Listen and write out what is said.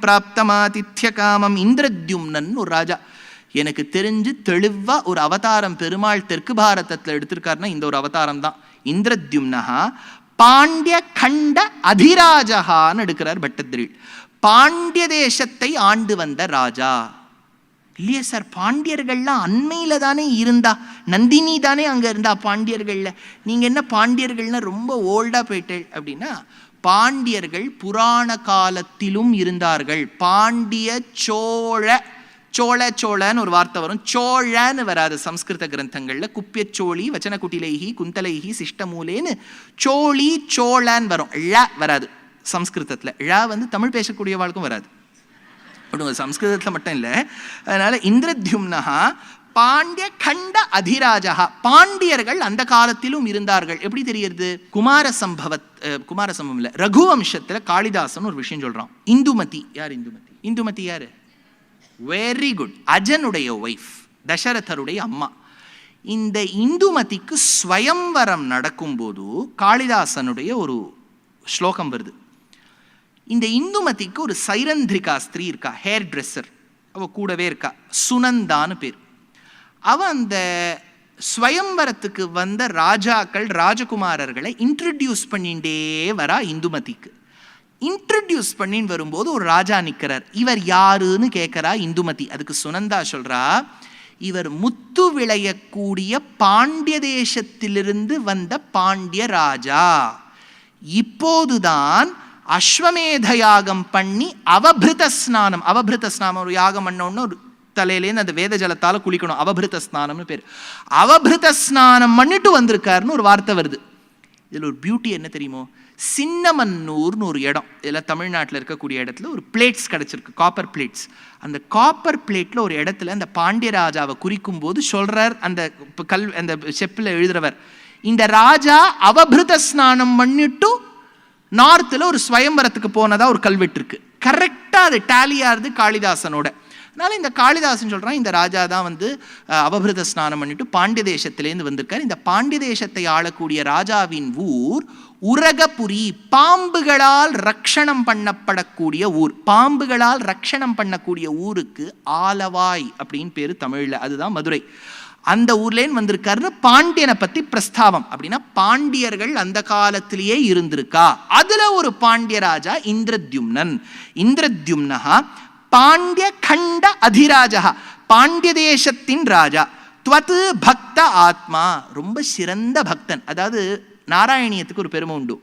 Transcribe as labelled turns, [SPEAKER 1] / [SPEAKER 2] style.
[SPEAKER 1] பிராப்தமாதித்ய காமம் இந்திரத்யும்னன் ஒரு ராஜா. எனக்கு தெரிஞ்சு தெளிவா ஒரு அவதாரம் பெருமாள் தெற்கு பாரதத்தில் எடுத்திருக்காருன்னா இந்த ஒரு அவதாரம் தான் இந்திரத்யும்னஹா பாண்டிய கண்ட அதிராஜகான்னு எடுக்கிறார் பட்டத்திரில். பாண்டிய தேசத்தை ஆண்டு வந்த ராஜா. இல்லையா சார்? பாண்டியர்கள்லாம் அண்மையில தானே இருந்தா. நந்தினி தானே அங்க இருந்தா பாண்டியர்கள்ல. நீங்க என்ன பாண்டியர்கள்னா ரொம்ப ஓல்டா போயிட்டே அப்படின்னா பாண்டியர்கள் புராண காலத்திலும் இருந்தார்கள். பாண்டிய சோழ சோழ சோழன்னு ஒரு வார்த்தை வரும். சோழன்னு வராது சம்ஸ்கிருத கிரந்தங்களில். குப்பியச்சோழி சோழி வச்சன குந்தலைஹி சிஷ்டமூலேன்னு சோழி சோழன்னு வரும். ழ வராது சம்ஸ்கிருதத்தில். ழ வந்து தமிழ் பேசக்கூடிய வாழ்க்கும் வராது அப்படிங்க சம்ஸ்கிருதத்தில் மட்டும் இல்லை. அதனால இந்திரத்யும்னஹா பாண்டிய கண்ட அதிராஜா பாண்டியர்கள் அந்த காலத்திலும் இருந்தார்கள். எப்படி தெரியுது குமார சம்பவத் குமார சம்பவம் இல்லை ரகுவம்சத்தில் காளிதாசன் ஒரு விஷயம் சொல்றான். இந்துமதி யார் இந்துமதி? இந்துமதி யாரு? வெரி குட் அஜனுடைய ஒய்ஃப் தசரதருடைய அம்மா. இந்த இந்துமதிக்கு ஸ்வயம்வரம் நடக்கும்போது காளிதாசனுடைய ஒரு ஸ்லோகம் வருது. இந்த இந்துமதிக்கு ஒரு சைரந்திரிகா ஸ்திரீ இருக்கா ஹேர் ட்ரெஸ்ஸர் அவ கூடவே இருக்கா. சுனந்தான்னு பேர். அவன் அந்த ஸ்வயம்பரத்துக்கு வந்த ராஜாக்கள் ராஜகுமாரர்களை இன்ட்ரடியூஸ் பண்ணிகிட்டே வரா இந்துமதிக்கு. இன்ட்ரடியூஸ் பண்ணின்னு வரும்போது ஒரு ராஜா நிற்கிறார் இவர் யாருன்னு கேட்குறா இந்துமதி. அதுக்கு சுனந்தா சொல்கிறா இவர் முத்து விளையக்கூடிய பாண்டிய தேசத்திலிருந்து வந்த பாண்டிய ராஜா. இப்போதுதான் அஸ்வமேத யாகம் பண்ணி அவபிருத ஸ்நானம் அவபிருத ஸ்நானம் ஒரு யாகம் பண்ணோன்னு ஒரு தலையிலேருந்து அந்த வேத ஜலத்தால் குளிக்கணும். அவபிருத ஸ்நானம்னு பேர். அவபிருத ஸ்நானம் பண்ணிட்டு வந்திருக்காருன்னு ஒரு வார்த்தை வருது. இதில் ஒரு பியூட்டி என்ன தெரியுமோ? சின்னமன்னூர்னு ஒரு இடம். இதில் தமிழ்நாட்டில் இருக்கக்கூடிய இடத்துல ஒரு பிளேட்ஸ் கிடச்சிருக்கு. காப்பர் பிளேட்ஸ் அந்த காப்பர் பிளேட்டில் ஒரு இடத்துல அந்த பாண்டியராஜாவை குறிக்கும் போது சொல்கிறார் அந்த கல் அந்த செப்பில் எழுதுறவர். இந்த ராஜா அவபிருத ஸ்நானம் பண்ணிட்டு நார்த்தில் ஒரு ஸ்வயம்பரத்துக்கு போனதாக ஒரு கல்வெட்டு இருக்கு. கரெக்டாக அது டேலியாகிறது காளிதாசனோட. அதனால் இந்த காளிதாசன் சொல்கிறான் இந்த ராஜா தான் வந்து அவபிரத ஸ்நானம் பண்ணிட்டு பாண்டிய தேசத்திலேருந்து வந்திருக்கார். இந்த பாண்டிய தேசத்தை ஆளக்கூடிய ராஜாவின் ஊர் உரகபுரி பாம்புகளால் ரக்ஷணம் பண்ணப்படக்கூடிய ஊர். பாம்புகளால் ரக்ஷணம் பண்ணக்கூடிய ஊருக்கு ஆலவாய் அப்படின்னு பேரு தமிழ்ல. அதுதான் மதுரை. அந்த ஊர்லேன்னு வந்திருக்காருன்னு பாண்டியனை பத்தி பிரஸ்தாவம். அப்படின்னா பாண்டியர்கள் அந்த காலத்திலேயே இருந்திருக்கா. அதுல ஒரு பாண்டிய ராஜா இந்திரத்யும்னன். இந்திரத்யும்னஹா பாண்டிய கண்ட அதிராஜா பாண்டிய தேசத்தின் ராஜா. துவத்து பக்த ஆத்மா ரொம்ப சிறந்த பக்தன். அதாவது நாராயணியத்துக்கு ஒரு பெருமை உண்டு.